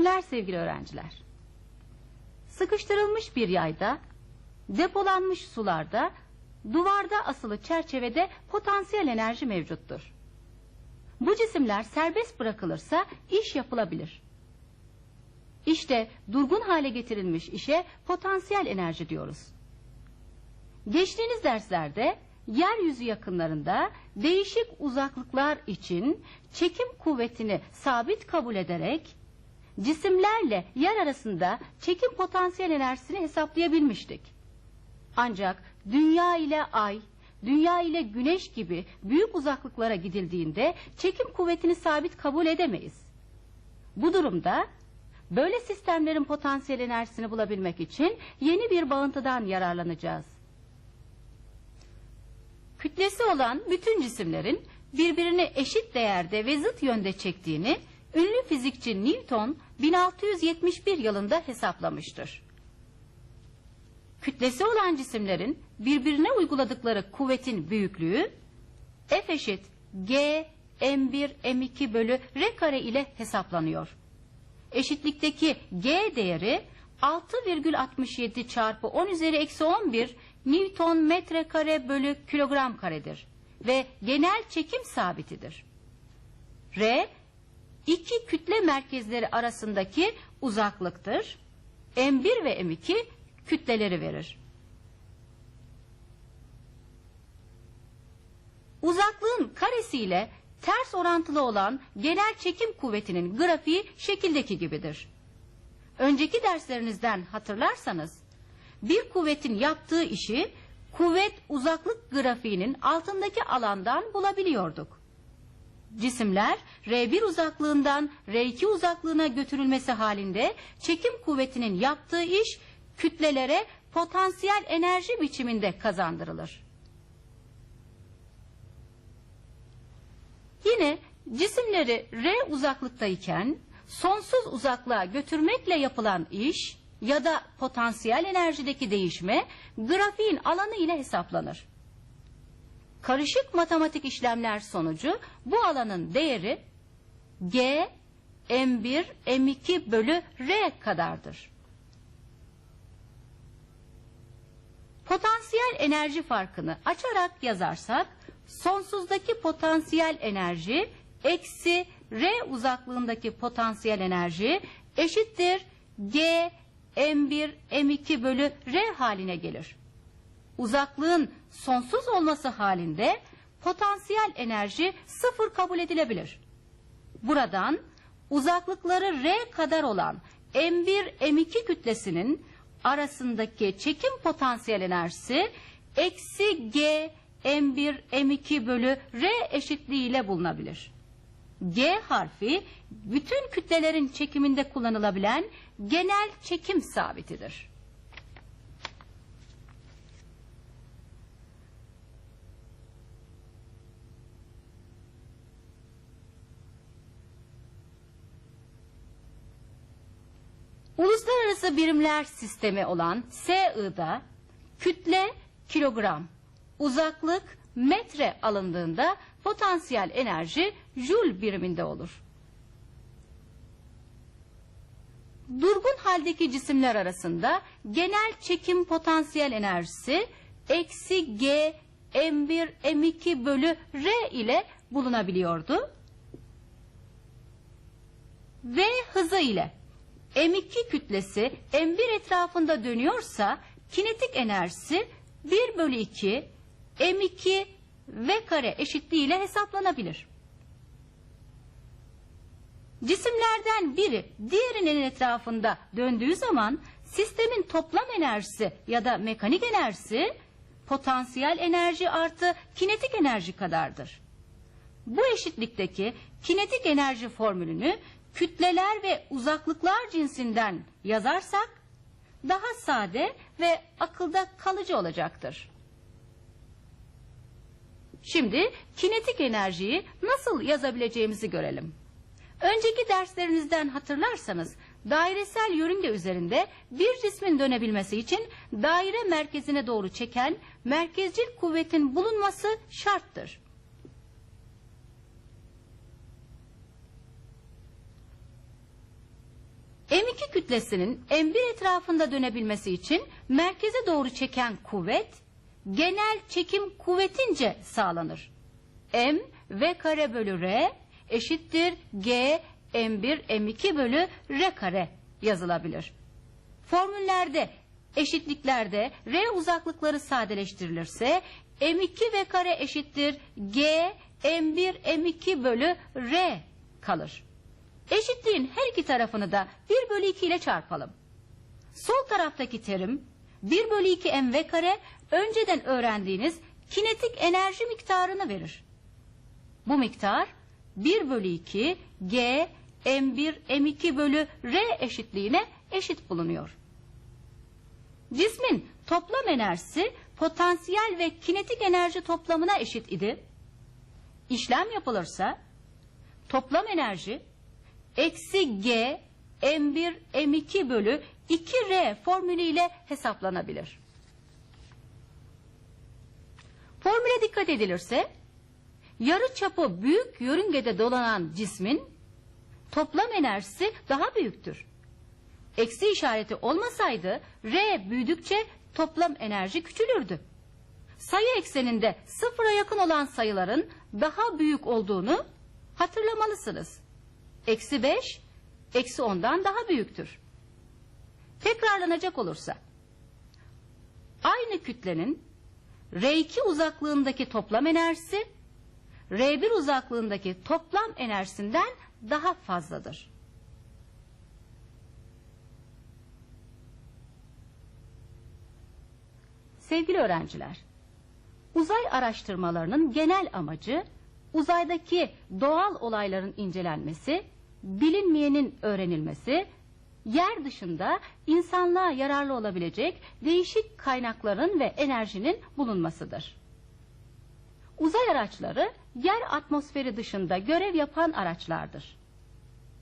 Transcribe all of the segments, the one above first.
günler sevgili öğrenciler. Sıkıştırılmış bir yayda, depolanmış sularda, duvarda asılı çerçevede potansiyel enerji mevcuttur. Bu cisimler serbest bırakılırsa iş yapılabilir. İşte durgun hale getirilmiş işe potansiyel enerji diyoruz. Geçtiğiniz derslerde yeryüzü yakınlarında değişik uzaklıklar için çekim kuvvetini sabit kabul ederek cisimlerle yer arasında çekim potansiyel enerjisini hesaplayabilmiştik. Ancak dünya ile ay, dünya ile güneş gibi büyük uzaklıklara gidildiğinde çekim kuvvetini sabit kabul edemeyiz. Bu durumda böyle sistemlerin potansiyel enerjisini bulabilmek için yeni bir bağıntıdan yararlanacağız. Kütlesi olan bütün cisimlerin birbirini eşit değerde ve zıt yönde çektiğini ünlü fizikçi Newton 1671 yılında hesaplamıştır. Kütlesi olan cisimlerin birbirine uyguladıkları kuvvetin büyüklüğü F eşit G M1 M2 bölü R kare ile hesaplanıyor. Eşitlikteki G değeri 6,67 çarpı 10 üzeri eksi 11 Newton metrekare bölü kilogram karedir ve genel çekim sabitidir. R iki kütle merkezleri arasındaki uzaklıktır. M1 ve M2 kütleleri verir. Uzaklığın karesiyle ters orantılı olan genel çekim kuvvetinin grafiği şekildeki gibidir. Önceki derslerinizden hatırlarsanız bir kuvvetin yaptığı işi kuvvet uzaklık grafiğinin altındaki alandan bulabiliyorduk. Cisimler R1 uzaklığından R2 uzaklığına götürülmesi halinde çekim kuvvetinin yaptığı iş kütlelere potansiyel enerji biçiminde kazandırılır. Yine cisimleri R uzaklıktayken sonsuz uzaklığa götürmekle yapılan iş ya da potansiyel enerjideki değişme grafiğin alanı ile hesaplanır. Karışık matematik işlemler sonucu bu alanın değeri G M1 M2 bölü R kadardır. Potansiyel enerji farkını açarak yazarsak sonsuzdaki potansiyel enerji eksi R uzaklığındaki potansiyel enerji eşittir G M1 M2 bölü R haline gelir. Uzaklığın sonsuz olması halinde potansiyel enerji sıfır kabul edilebilir. Buradan uzaklıkları R kadar olan M1 M2 kütlesinin arasındaki çekim potansiyel enerjisi eksi G M1 M2 bölü R eşitliğiyle bulunabilir. G harfi bütün kütlelerin çekiminde kullanılabilen genel çekim sabitidir. Uluslararası birimler sistemi olan SI'da kütle kilogram, uzaklık metre alındığında potansiyel enerji joule biriminde olur. Durgun haldeki cisimler arasında genel çekim potansiyel enerjisi eksi G M1 M2 bölü R ile bulunabiliyordu. V hızı ile M2 kütlesi M1 etrafında dönüyorsa kinetik enerjisi 1 bölü 2 M2 V kare eşitliğiyle hesaplanabilir. Cisimlerden biri diğerinin etrafında döndüğü zaman sistemin toplam enerjisi ya da mekanik enerjisi potansiyel enerji artı kinetik enerji kadardır. Bu eşitlikteki kinetik enerji formülünü kütleler ve uzaklıklar cinsinden yazarsak daha sade ve akılda kalıcı olacaktır. Şimdi kinetik enerjiyi nasıl yazabileceğimizi görelim. Önceki derslerinizden hatırlarsanız dairesel yörünge üzerinde bir cismin dönebilmesi için daire merkezine doğru çeken merkezcil kuvvetin bulunması şarttır. M2 kütlesinin M1 etrafında dönebilmesi için merkeze doğru çeken kuvvet genel çekim kuvvetince sağlanır. M V kare bölü R eşittir G M1 M2 bölü R kare yazılabilir. Formüllerde eşitliklerde R uzaklıkları sadeleştirilirse M2 V kare eşittir G M1 M2 bölü R kalır. Eşitliğin her iki tarafını da 1 bölü 2 ile çarpalım. Sol taraftaki terim 1 bölü 2 mv kare önceden öğrendiğiniz kinetik enerji miktarını verir. Bu miktar 1 bölü 2 g m1 m2 bölü r eşitliğine eşit bulunuyor. Cismin toplam enerjisi potansiyel ve kinetik enerji toplamına eşit idi. İşlem yapılırsa toplam enerji eksi g m1 m2 bölü 2r formülüyle hesaplanabilir. Formüle dikkat edilirse yarı çapı büyük yörüngede dolanan cismin toplam enerjisi daha büyüktür. Eksi işareti olmasaydı r büyüdükçe toplam enerji küçülürdü. Sayı ekseninde sıfıra yakın olan sayıların daha büyük olduğunu hatırlamalısınız. Eksi 5, eksi 10'dan daha büyüktür. Tekrarlanacak olursa, aynı kütlenin R2 uzaklığındaki toplam enerjisi, R1 uzaklığındaki toplam enerjisinden daha fazladır. Sevgili öğrenciler, uzay araştırmalarının genel amacı uzaydaki doğal olayların incelenmesi, bilinmeyenin öğrenilmesi, yer dışında insanlığa yararlı olabilecek değişik kaynakların ve enerjinin bulunmasıdır. Uzay araçları yer atmosferi dışında görev yapan araçlardır.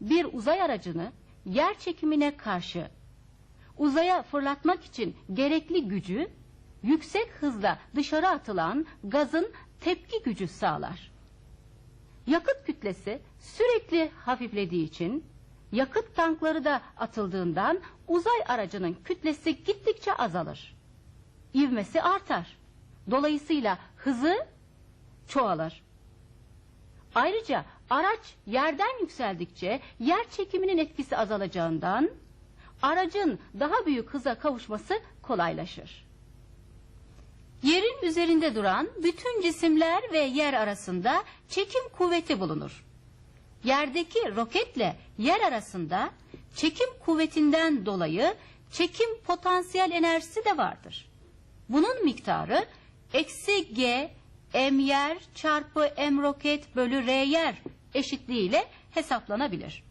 Bir uzay aracını yer çekimine karşı uzaya fırlatmak için gerekli gücü yüksek hızla dışarı atılan gazın tepki gücü sağlar. Yakıt kütlesi sürekli hafiflediği için yakıt tankları da atıldığından uzay aracının kütlesi gittikçe azalır. İvmesi artar. Dolayısıyla hızı çoğalır. Ayrıca araç yerden yükseldikçe yer çekiminin etkisi azalacağından aracın daha büyük hıza kavuşması kolaylaşır. Yerin üzerinde duran bütün cisimler ve yer arasında çekim kuvveti bulunur. Yerdeki roketle yer arasında çekim kuvvetinden dolayı çekim potansiyel enerjisi de vardır. Bunun miktarı eksi g m yer çarpı m roket bölü r yer eşitliğiyle hesaplanabilir.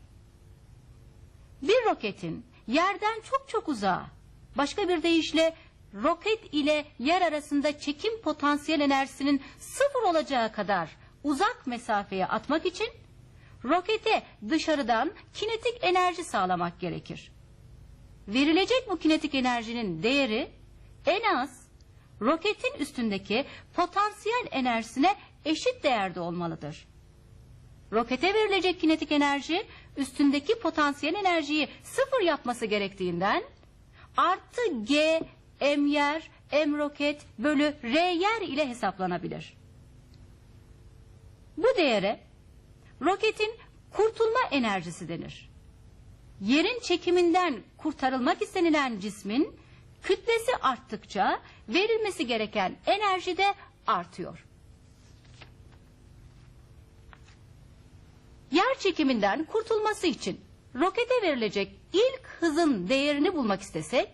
Bir roketin yerden çok çok uzağa, başka bir deyişle roket ile yer arasında çekim potansiyel enerjisinin sıfır olacağı kadar uzak mesafeye atmak için rokete dışarıdan kinetik enerji sağlamak gerekir. Verilecek bu kinetik enerjinin değeri en az roketin üstündeki potansiyel enerjisine eşit değerde olmalıdır. Rokete verilecek kinetik enerji üstündeki potansiyel enerjiyi sıfır yapması gerektiğinden artı G m yer m roket bölü r yer ile hesaplanabilir. Bu değere roketin kurtulma enerjisi denir. Yerin çekiminden kurtarılmak istenilen cismin kütlesi arttıkça verilmesi gereken enerji de artıyor. Yer çekiminden kurtulması için rokete verilecek ilk hızın değerini bulmak istesek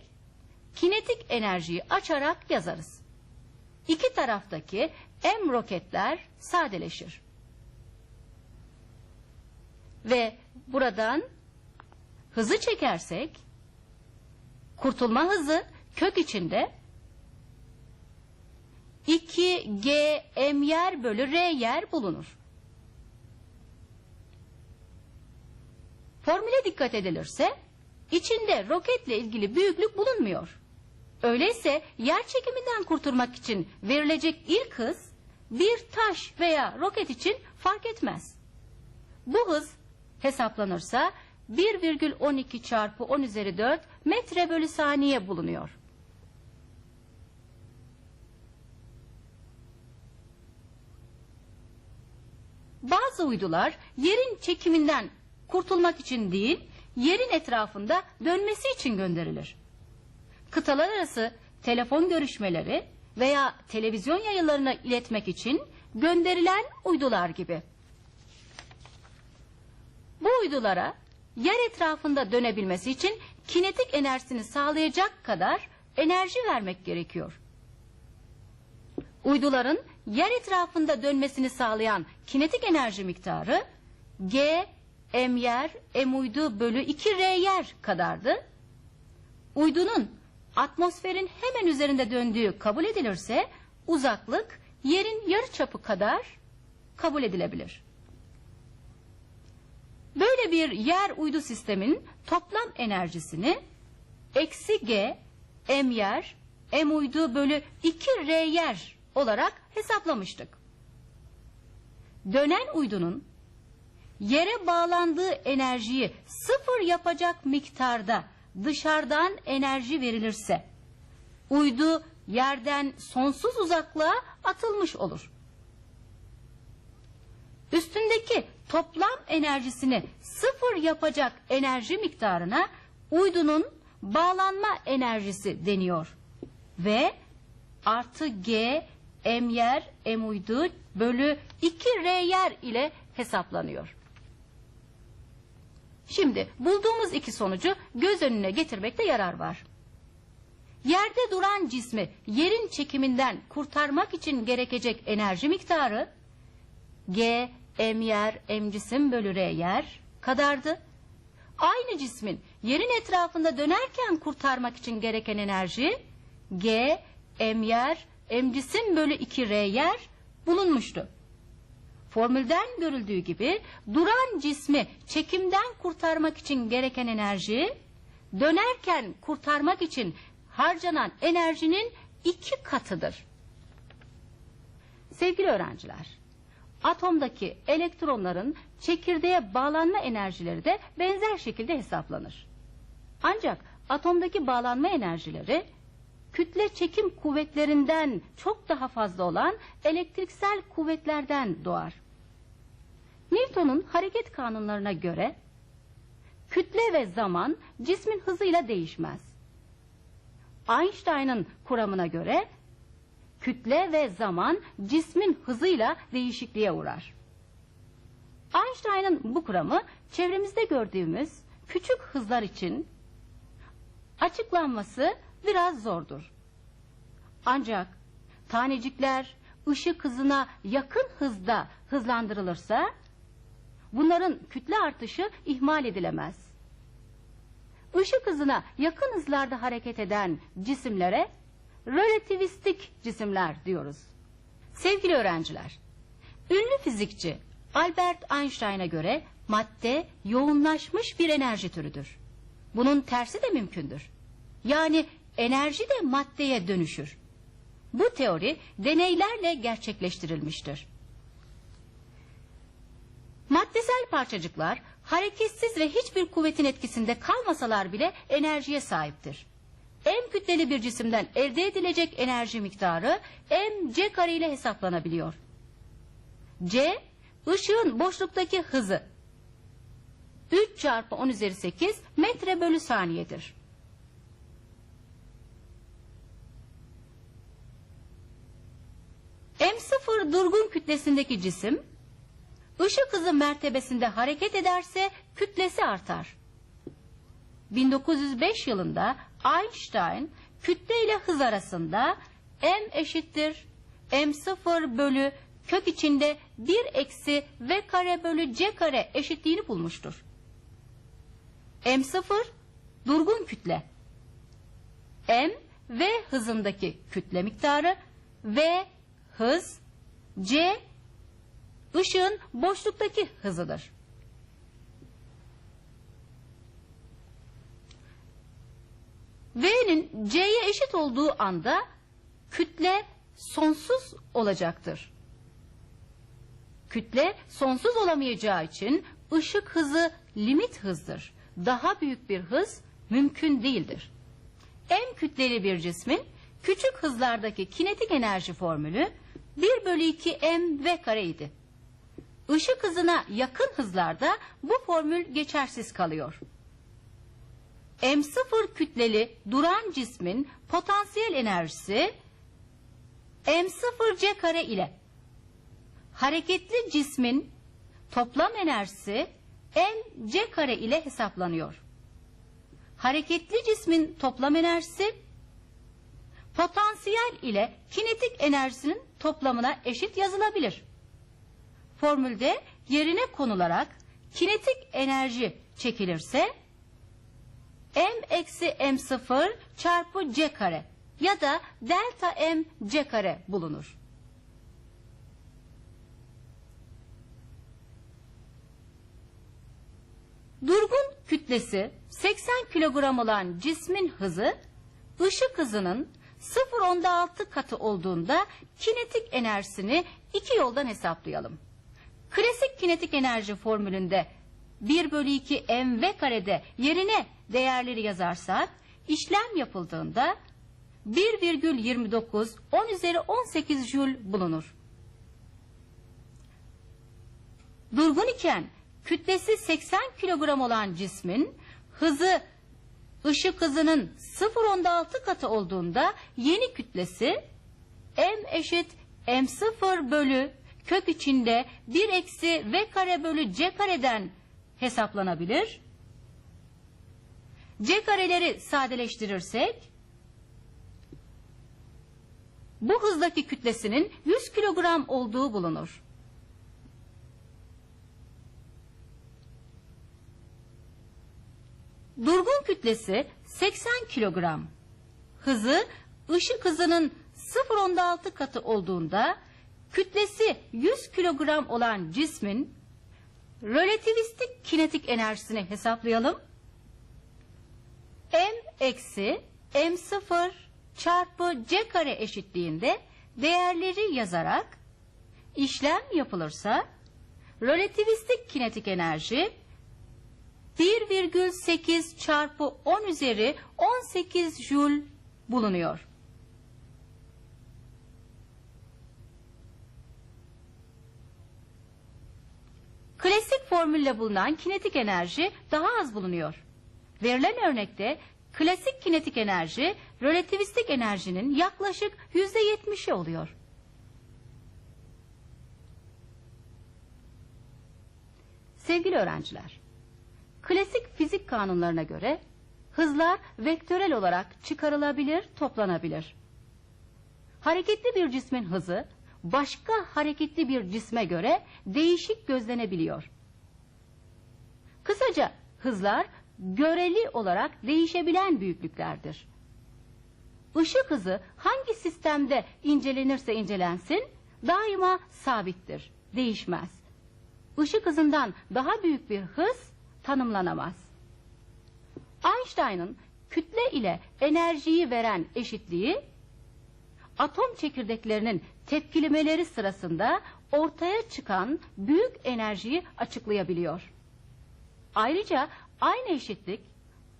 kinetik enerjiyi açarak yazarız. İki taraftaki M roketler sadeleşir. Ve buradan hızı çekersek kurtulma hızı kök içinde 2 G M yer bölü R yer bulunur. Formüle dikkat edilirse içinde roketle ilgili büyüklük bulunmuyor. Öyleyse yer çekiminden kurtulmak için verilecek ilk hız bir taş veya roket için fark etmez. Bu hız hesaplanırsa 1,12 çarpı 10 üzeri 4 metre bölü saniye bulunuyor. Bazı uydular yerin çekiminden kurtulmak için değil, yerin etrafında dönmesi için gönderilir. Kıtalar arası telefon görüşmeleri veya televizyon yayınlarına iletmek için gönderilen uydular gibi. Bu uydulara yer etrafında dönebilmesi için kinetik enerjisini sağlayacak kadar enerji vermek gerekiyor. Uyduların yer etrafında dönmesini sağlayan kinetik enerji miktarı G m yer m uydu bölü 2 r yer kadardı. Uydunun atmosferin hemen üzerinde döndüğü kabul edilirse uzaklık yerin yarıçapı kadar kabul edilebilir. Böyle bir yer uydu sistemin toplam enerjisini eksi g m yer m uydu bölü 2 r yer olarak hesaplamıştık. Dönen uydunun yere bağlandığı enerjiyi sıfır yapacak miktarda dışarıdan enerji verilirse uydu yerden sonsuz uzaklığa atılmış olur. Üstündeki toplam enerjisini sıfır yapacak enerji miktarına uydunun bağlanma enerjisi deniyor. Ve artı G m yer m uydu bölü 2 r yer ile hesaplanıyor. Şimdi bulduğumuz iki sonucu göz önüne getirmekte yarar var. Yerde duran cismi yerin çekiminden kurtarmak için gerekecek enerji miktarı G m yer m cisim bölü r yer kadardı. Aynı cismin yerin etrafında dönerken kurtarmak için gereken enerji G m yer m cisim bölü 2 r yer bulunmuştu. Formülden görüldüğü gibi duran cismi çekimden kurtarmak için gereken enerji dönerken kurtarmak için harcanan enerjinin iki katıdır. Sevgili öğrenciler, atomdaki elektronların çekirdeğe bağlanma enerjileri de benzer şekilde hesaplanır. Ancak atomdaki bağlanma enerjileri kütle çekim kuvvetlerinden çok daha fazla olan elektriksel kuvvetlerden doğar. Newton'un hareket kanunlarına göre kütle ve zaman cismin hızıyla değişmez. Einstein'ın kuramına göre kütle ve zaman cismin hızıyla değişikliğe uğrar. Einstein'ın bu kuramı çevremizde gördüğümüz küçük hızlar için açıklanması biraz zordur. Ancak tanecikler ışık hızına yakın hızda hızlandırılırsa bunların kütle artışı ihmal edilemez. Işık hızına yakın hızlarda hareket eden cisimlere relativistik cisimler diyoruz. Sevgili öğrenciler, ünlü fizikçi Albert Einstein'a göre madde yoğunlaşmış bir enerji türüdür. Bunun tersi de mümkündür. Yani enerji de maddeye dönüşür. Bu teori deneylerle gerçekleştirilmiştir. Parçacıklar hareketsiz ve hiçbir kuvvetin etkisinde kalmasalar bile enerjiye sahiptir. M kütleli bir cisimden elde edilecek enerji miktarı m kare ile hesaplanabiliyor. C, ışığın boşluktaki hızı. 3 çarpı 10 üzeri 8 metre bölü saniyedir. M0 durgun kütlesindeki cisim, ışık hızı mertebesinde hareket ederse kütlesi artar. 1905 yılında Einstein kütle ile hız arasında m eşittir m0 bölü kök içinde 1 eksi v kare bölü c kare eşitliğini bulmuştur. m0 durgun kütle. m v hızındaki kütle miktarı v hız c ışığın boşluktaki hızıdır. V'nin C'ye eşit olduğu anda kütle sonsuz olacaktır. Kütle sonsuz olamayacağı için ışık hızı limit hızdır. daha büyük bir hız mümkün değildir. M kütleli bir cismin küçük hızlardaki kinetik enerji formülü 1 bölü 2 m v kare idi. Işık hızına yakın hızlarda bu formül geçersiz kalıyor. M0 kütleli duran cismin potansiyel enerjisi M0 c kare ile hareketli cismin toplam enerjisi m c kare ile hesaplanıyor. Hareketli cismin toplam enerjisi potansiyel ile kinetik enerjisinin toplamına eşit yazılabilir. Formülde yerine konularak kinetik enerji çekilirse m eksi m0 çarpı c kare ya da delta m c kare bulunur. Durgun kütlesi 80 kilogram olan cismin hızı ışık hızının 0.6 katı olduğunda kinetik enerjisini iki yoldan hesaplayalım. Klasik kinetik enerji formülünde 1 bölü 2 mv karede yerine değerleri yazarsak işlem yapıldığında 1,29 10 üzeri 18 jül bulunur. Durgun iken kütlesi 80 kilogram olan cismin hızı ışık hızının 0.6 katı olduğunda yeni kütlesi m eşit m0 bölü kök içinde 1 eksi v kare bölü c kareden hesaplanabilir. C kareleri sadeleştirirsek bu hızdaki kütlesinin 100 kilogram olduğu bulunur. Durgun kütlesi 80 kilogram. Hızı ışık hızının 0.6 katı olduğunda kütlesi 100 kilogram olan cismin relativistik kinetik enerjisini hesaplayalım. M eksi M0 çarpı C kare eşitliğinde değerleri yazarak işlem yapılırsa relativistik kinetik enerji 1,8 çarpı 10 üzeri 18 jül bulunuyor. Klasik formülle bulunan kinetik enerji daha az bulunuyor. Verilen örnekte klasik kinetik enerji relativistik enerjinin yaklaşık yüzde yetmişi oluyor. Sevgili öğrenciler, klasik fizik kanunlarına göre hızlar vektörel olarak çıkarılabilir, toplanabilir. Hareketli bir cismin hızı başka hareketli bir cisme göre değişik gözlenebiliyor. Kısaca hızlar göreli olarak değişebilen büyüklüklerdir. Işık hızı hangi sistemde incelenirse incelensin daima sabittir, değişmez. Işık hızından daha büyük bir hız tanımlanamaz. Einstein'ın kütle ile enerjiyi veren eşitliği atom çekirdeklerinin tepkilemeleri sırasında ortaya çıkan büyük enerjiyi açıklayabiliyor. Ayrıca aynı eşitlik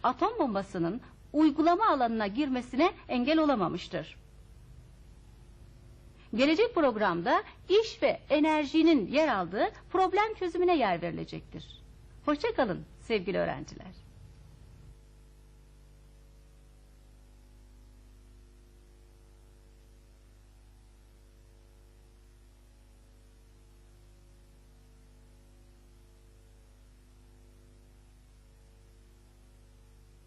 atom bombasının uygulama alanına girmesine engel olamamıştır. Gelecek programda iş ve enerjinin yer aldığı problem çözümüne yer verilecektir. Hoşçakalın sevgili öğrenciler.